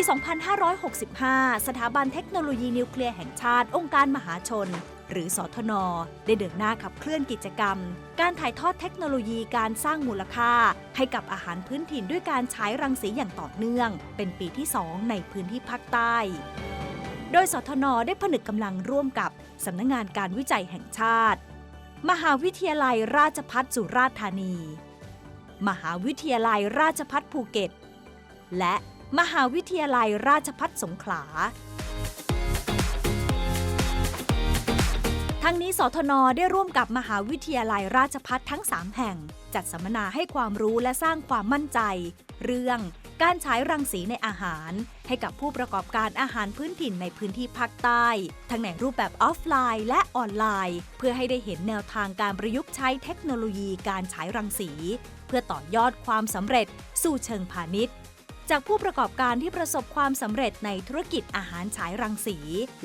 2565 สถาบันเทคโนโลยีนิวเคลียร์แห่งชาติ องค์การมหาชน หรือสทน ได้เดินหน้าขับเคลื่อนกิจกรรม การถ่ายทอดเทคโนโลยีการสร้างมูลค่า ให้กับอาหารพื้นถิ่นด้วยการใช้รังสีอย่างต่อเนื่อง เป็นปีที่ 2 ในพื้นที่ภาคใต้ โดยสทน ได้ผนึกกำลังร่วมกับสำนักงงานการวิจัยแห่งชาติ มหาวิทยาลัยราชภัฏสุราษฎร์ธานี มหาวิทยาลัยราชภัฏภูเก็ต และ มหาวิทยาลัยราชภัฏสงขลาทั้งนี้สทนได้ร่วมกับมหาวิทยาลัยราชภัฏทั้ง 3 แห่ง จัดสัมมนาให้ความรู้และสร้างความมั่นใจ เรื่องการฉายรังสีในอาหาร ให้กับผู้ประกอบการอาหารพื้นถิ่นในพื้นที่ภาคใต้ ทั้งในรูปแบบออฟไลน์และออนไลน์ เพื่อให้ได้เห็นแนวทางการประยุกต์ใช้เทคโนโลยีการฉายรังสี เพื่อต่อยอดความสำเร็จสู่เชิงพาณิชย์ จากผู้ประกอบการที่ประสบความสำเร็จในธุรกิจอาหารฉายรังสี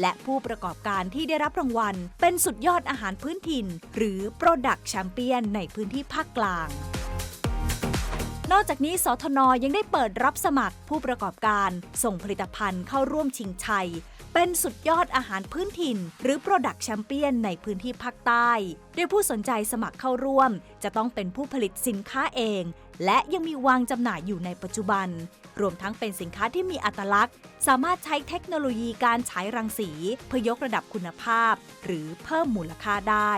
และผู้ประกอบการที่ได้รับรางวัล เป็นสุดยอดอาหารพื้นถิ่น หรือ Product Champion ในพื้นที่ภาคกลางนอกจากนี้สทนยังได้เปิดรับสมัครผู้ประกอบการส่งผลิตภัณฑ์เข้าร่วมชิงชัย เป็นสุดยอดอาหารพื้นถิ่น หรือ Product Champion ในพื้นที่ภาคใต้ โดยผู้สนใจสมัครเข้าร่วม จะต้องเป็นผู้ผลิตสินค้าเอง และยังมีวางจำหน่ายอยู่ในปัจจุบัน รวมทั้งเป็นสินค้าที่มีอัตลักษณ์ สามารถใช้เทคโนโลยีการฉายรังสี เพื่อยกระดับคุณภาพ หรือเพิ่มมูลค่าได้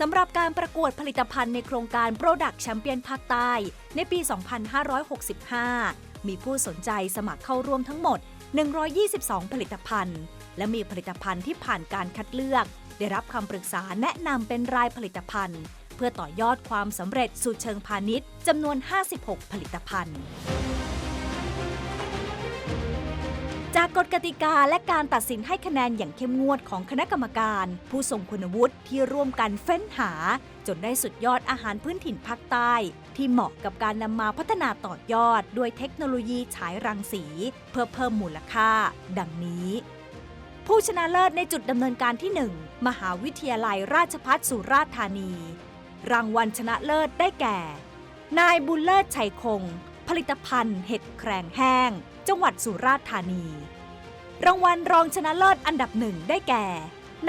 สำหรับการประกวดผลิตภัณฑ์ในโครงการ Product Champion ภาคใต้ ในปี 2565 มีผู้สนใจสมัครเข้าร่วมทั้งหมด 122 ผลิตภัณฑ์ และมีผลิตภัณฑ์ที่ผ่านการคัดเลือก ได้รับคำปรึกษาแนะนำเป็นรายผลิตภัณฑ์ เพื่อต่อยอดความสำเร็จสู่เชิงพาณิชย์จำนวน 56 ผลิตภัณฑ์ จากกฎกติกาและการตัดสินให้คะแนนอย่างเข้มงวดของคณะกรรมการ ผู้ทรงคุณวุฒิที่ร่วมกันเฟ้นหา จนได้สุดยอดอาหารพื้นถิ่นภาคใต้ ที่เหมาะกับการนำมาพัฒนาต่อยอด ด้วยเทคโนโลยีฉายรังสี เพื่อเพิ่มมูลค่า ดังนี้ผู้ชนะเลิศในจุดดำเนินการที่ 1 มหาวิทยาลัยราชภัฏสุราษฎร์ธานี รางวัลชนะเลิศได้แก่ นายบุญเลิศชัยคง ผลิตภัณฑ์ เห็ดแครงแห้ง จังหวัดสุราษฎร์ธานี รางวัลรองชนะเลิศอันดับหนึ่งได้แก่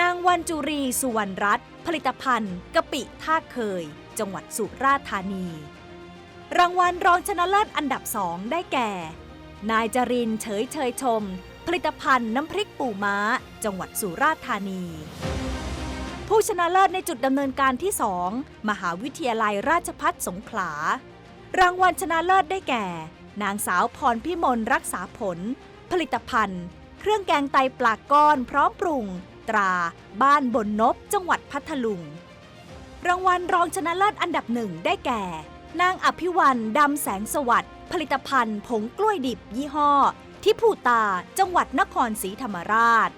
นางวันจุรีสุวรรณรัตน์ผลิตภัณฑ์กะปิท่าเคย จังหวัดสุราษฎร์ธานี รางวัลรองชนะเลิศอันดับสองได้แก่ นายจรินเฉยเชยชม ผลิตภัณฑ์น้ำพริกปูม้า จังหวัดสุราษฎร์ธานี ผู้ชนะเลิศในจุดดำเนินการที่ 2 มหาวิทยาลัยราชภัฏสงขลา รางวัลชนะเลิศได้แก่ นางสาวพรพิมลรักษาผล ผลิตภัณฑ์ เครื่องแกงไตปลาก้อนพร้อมปรุง ตรา บ้านบนนบจังหวัดพัทลุง รางวัลรองชนะเลิศอันดับหนึ่งได้แก่ นางอภิวันดำแสงสวัสดิ์ผลิตภัณฑ์ ผงกล้วยดิบยี่ห้อที่ภูตาจังหวัดนครศรีธรรมราช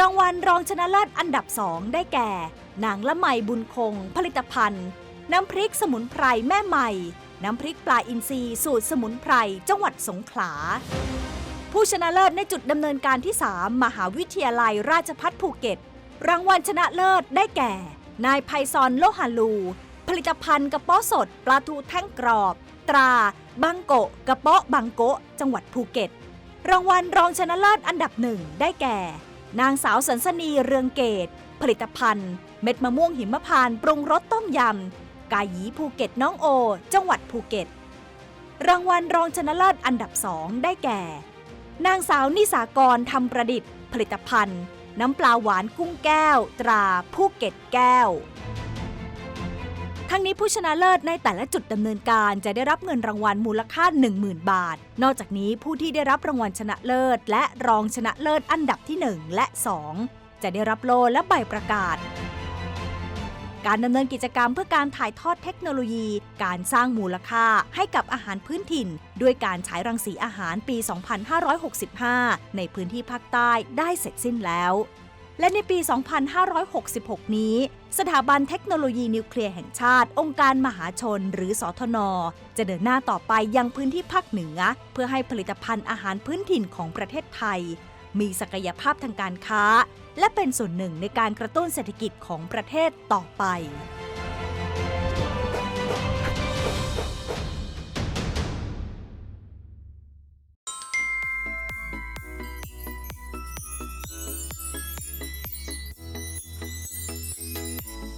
รางวัลรองชนะเลิศอันดับสองได้แก่ นางละไมบุญคง ผลิตภัณฑ์ น้ำพริกสมุนไพรแม่ใหม่ น้ำพริกปลาอินทรีสูตรสมุนไพรจังหวัดสงขลา ผู้ชนะเลิศในจุดดำเนินการที่ 3 มหาวิทยาลัยราชภัฏภูเก็ต รางวัลชนะเลิศได้แก่ นายไพศรโลหาลู ผลิตภัณฑ์กระป๋อสดปลาทูแท่งกรอบ ตราบังโกะกระป๋อบังโกะจังหวัดภูเก็ต รางวัลรองชนะเลิศอันดับหนึ่งได้แก่ นางสาวสันสนีเรืองเกต ผลิตภัณฑ์ เม็ดมะม่วงหิมพานต์ปรุงรสต้มยำ กายีภูเก็ตน้องโอ จังหวัดภูเก็ต รางวัลรองชนะเลิศอันดับสองได้แก่ นางสาวนิสากรทำประดิษฐ์ ผลิตภัณฑ์ น้ำปลาหวานกุ้งแก้ว ตราภูเก็ตแก้ว ทั้งนี้ผู้ชนะเลิศในแต่ละจุดดำเนินการจะได้รับเงินรางวัลมูลค่า 10,000 บาท นอกจากนี้ผู้ที่ได้รับรางวัลชนะเลิศ และรองชนะเลิศอันดับที่ 1 และ 2 จะได้รับโลและใบประกาศการดำเนินกิจกรรมเพื่อการถ่ายทอดเทคโนโลยี การสร้างมูลค่าให้กับอาหารพื้นถิ่น ด้วยการฉายรังสีอาหารปี 2565 ในพื้นที่ภาคใต้ได้เสร็จสิ้นแล้ว และในปี 2566 นี้ สถาบันเทคโนโลยีนิวเคลียร์แห่งชาติ องค์การมหาชน หรือสทน จะเดินหน้าต่อไปยังพื้นที่ภาคเหนือ เพื่อให้ผลิตภัณฑ์อาหารพื้นถิ่นของประเทศไทย มีศักยภาพทางการค้า และเป็นส่วนหนึ่งในการกระตุ้นเศรษฐกิจของประเทศต่อไป